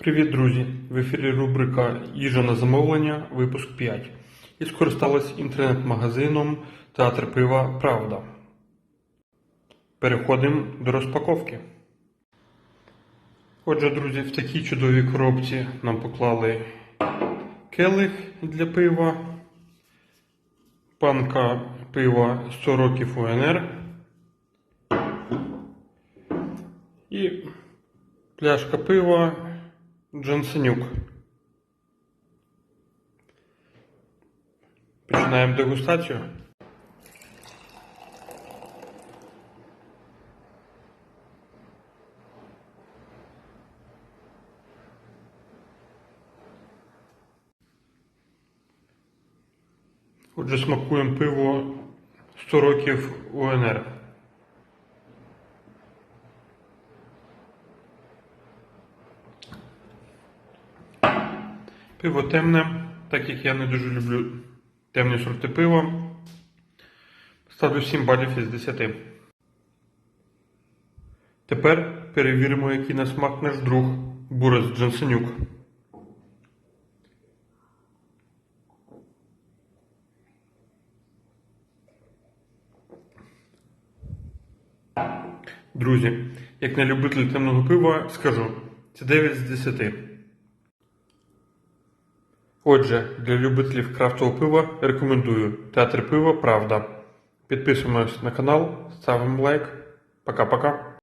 Привіт, друзі! В ефірі рубрика Їжа на замовлення, випуск 5. І скористалась інтернет-магазином Театр пива Правда. Переходимо до розпаковки. Отже, друзі, в такій чудовій коробці нам поклали келих для пива, панка пива 100 років УНР і пляшка пива Джансенюк. Починаємо дегустацію. Отже, смакуємо пиво 100 років УНР. Пиво темне, так як я не дуже люблю темні сорти пива. Ставлю 7 балів із 10. Тепер перевіримо, який на смак наш друг Бурес Джансенюк. Друзі, як не любитель темного пива, скажу, це 9 з 10. Отже, для любителів крафтового пива рекомендую Театр пива Правда. Підписуємось на канал, ставимо лайк. Пока-пока.